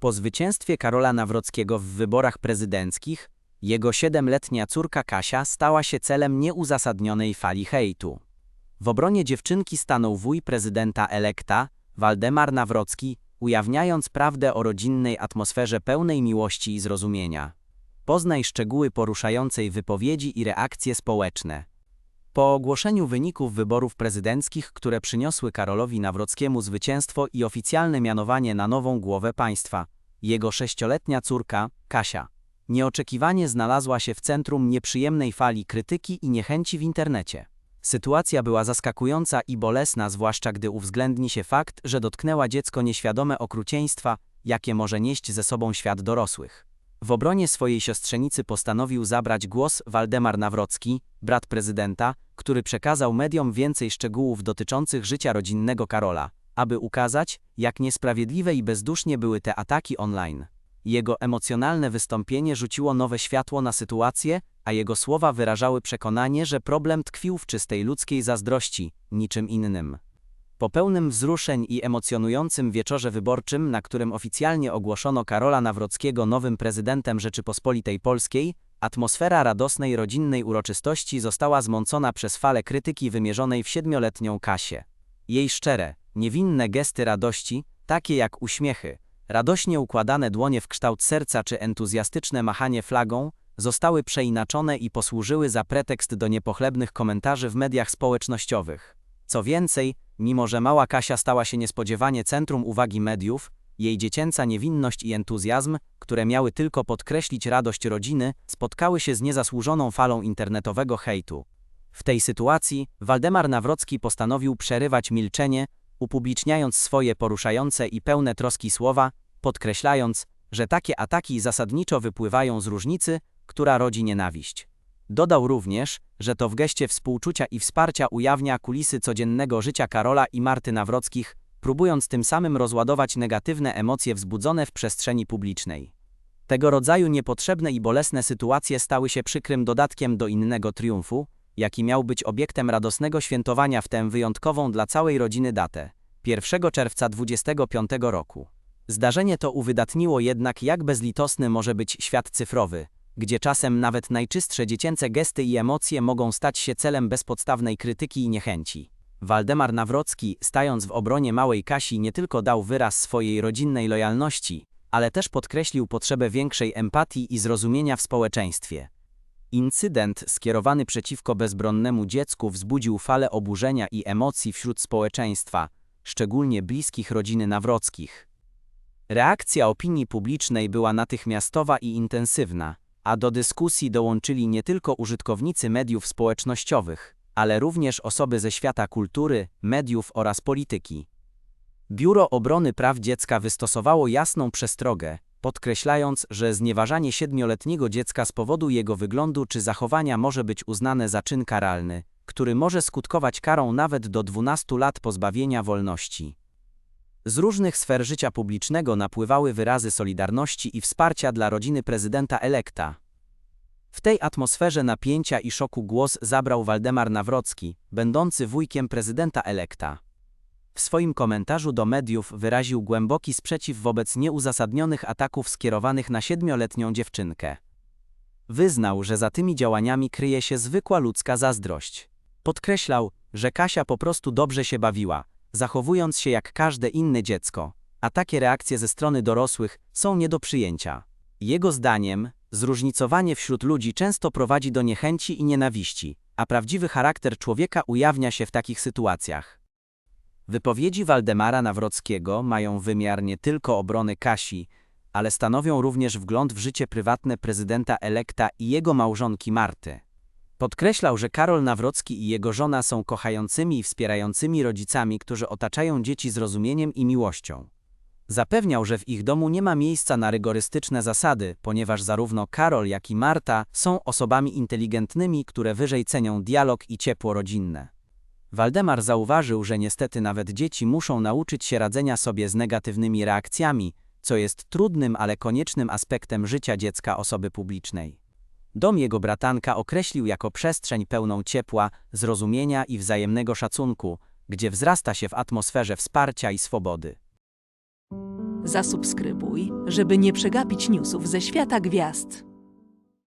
Po zwycięstwie Karola Nawrockiego w wyborach prezydenckich, jego siedemletnia córka Kasia stała się celem nieuzasadnionej fali hejtu. W obronie dziewczynki stanął wuj prezydenta elekta, Waldemar Nawrocki, ujawniając prawdę o rodzinnej atmosferze pełnej miłości i zrozumienia. Poznaj szczegóły poruszającej wypowiedzi i reakcje społeczne. Po ogłoszeniu wyników wyborów prezydenckich, które przyniosły Karolowi Nawrockiemu zwycięstwo i oficjalne mianowanie na nową głowę państwa, jego sześcioletnia córka, Kasia, nieoczekiwanie znalazła się w centrum nieprzyjemnej fali krytyki i niechęci w internecie. Sytuacja była zaskakująca i bolesna, zwłaszcza gdy uwzględni się fakt, że dotknęła dziecko nieświadome okrucieństwa, jakie może nieść ze sobą świat dorosłych. W obronie swojej siostrzenicy postanowił zabrać głos Waldemar Nawrocki, brat prezydenta, który przekazał mediom więcej szczegółów dotyczących życia rodzinnego Karola, aby ukazać, jak niesprawiedliwe i bezdusznie były te ataki online. Jego emocjonalne wystąpienie rzuciło nowe światło na sytuację, a jego słowa wyrażały przekonanie, że problem tkwił w czystej ludzkiej zazdrości, niczym innym. Po pełnym wzruszeń i emocjonującym wieczorze wyborczym, na którym oficjalnie ogłoszono Karola Nawrockiego nowym prezydentem Rzeczypospolitej Polskiej, atmosfera radosnej rodzinnej uroczystości została zmącona przez falę krytyki wymierzonej w siedmioletnią Kasię. Jej szczere, niewinne gesty radości, takie jak uśmiechy, radośnie układane dłonie w kształt serca czy entuzjastyczne machanie flagą, zostały przeinaczone i posłużyły za pretekst do niepochlebnych komentarzy w mediach społecznościowych. Co więcej, mimo że mała Kasia stała się niespodziewanie centrum uwagi mediów, jej dziecięca niewinność i entuzjazm, które miały tylko podkreślić radość rodziny, spotkały się z niezasłużoną falą internetowego hejtu. W tej sytuacji Waldemar Nawrocki postanowił przerywać milczenie, upubliczniając swoje poruszające i pełne troski słowa, podkreślając, że takie ataki zasadniczo wypływają z różnicy, która rodzi nienawiść. Dodał również, że to w geście współczucia i wsparcia ujawnia kulisy codziennego życia Karola i Marty Nawrockich, próbując tym samym rozładować negatywne emocje wzbudzone w przestrzeni publicznej. Tego rodzaju niepotrzebne i bolesne sytuacje stały się przykrym dodatkiem do innego triumfu, jaki miał być obiektem radosnego świętowania w tę wyjątkową dla całej rodziny datę 1 czerwca 25 roku. Zdarzenie to uwydatniło jednak, jak bezlitosny może być świat cyfrowy, gdzie czasem nawet najczystsze dziecięce gesty i emocje mogą stać się celem bezpodstawnej krytyki i niechęci. Waldemar Nawrocki, stając w obronie małej Kasi, nie tylko dał wyraz swojej rodzinnej lojalności, ale też podkreślił potrzebę większej empatii i zrozumienia w społeczeństwie. Incydent skierowany przeciwko bezbronnemu dziecku wzbudził falę oburzenia i emocji wśród społeczeństwa, szczególnie bliskich rodziny Nawrockich. Reakcja opinii publicznej była natychmiastowa i intensywna, a do dyskusji dołączyli nie tylko użytkownicy mediów społecznościowych, ale również osoby ze świata kultury, mediów oraz polityki. Biuro Obrony Praw Dziecka wystosowało jasną przestrogę, podkreślając, że znieważanie siedmioletniego dziecka z powodu jego wyglądu czy zachowania może być uznane za czyn karalny, który może skutkować karą nawet do 12 lat pozbawienia wolności. Z różnych sfer życia publicznego napływały wyrazy solidarności i wsparcia dla rodziny prezydenta elekta. W tej atmosferze napięcia i szoku głos zabrał Waldemar Nawrocki, będący wujkiem prezydenta elekta. W swoim komentarzu do mediów wyraził głęboki sprzeciw wobec nieuzasadnionych ataków skierowanych na siedmioletnią dziewczynkę. Wyznał, że za tymi działaniami kryje się zwykła ludzka zazdrość. Podkreślał, że Kasia po prostu dobrze się bawiła, zachowując się jak każde inne dziecko, a takie reakcje ze strony dorosłych są nie do przyjęcia. Jego zdaniem, zróżnicowanie wśród ludzi często prowadzi do niechęci i nienawiści, a prawdziwy charakter człowieka ujawnia się w takich sytuacjach. Wypowiedzi Waldemara Nawrockiego mają wymiar nie tylko obrony Kasi, ale stanowią również wgląd w życie prywatne prezydenta elekta i jego małżonki Marty. Podkreślał, że Karol Nawrocki i jego żona są kochającymi i wspierającymi rodzicami, którzy otaczają dzieci zrozumieniem i miłością. Zapewniał, że w ich domu nie ma miejsca na rygorystyczne zasady, ponieważ zarówno Karol, jak i Marta są osobami inteligentnymi, które wyżej cenią dialog i ciepło rodzinne. Waldemar zauważył, że niestety nawet dzieci muszą nauczyć się radzenia sobie z negatywnymi reakcjami, co jest trudnym, ale koniecznym aspektem życia dziecka osoby publicznej. Dom jego bratanka określił jako przestrzeń pełną ciepła, zrozumienia i wzajemnego szacunku, gdzie wzrasta się w atmosferze wsparcia i swobody. Zasubskrybuj, żeby nie przegapić newsów ze świata gwiazd.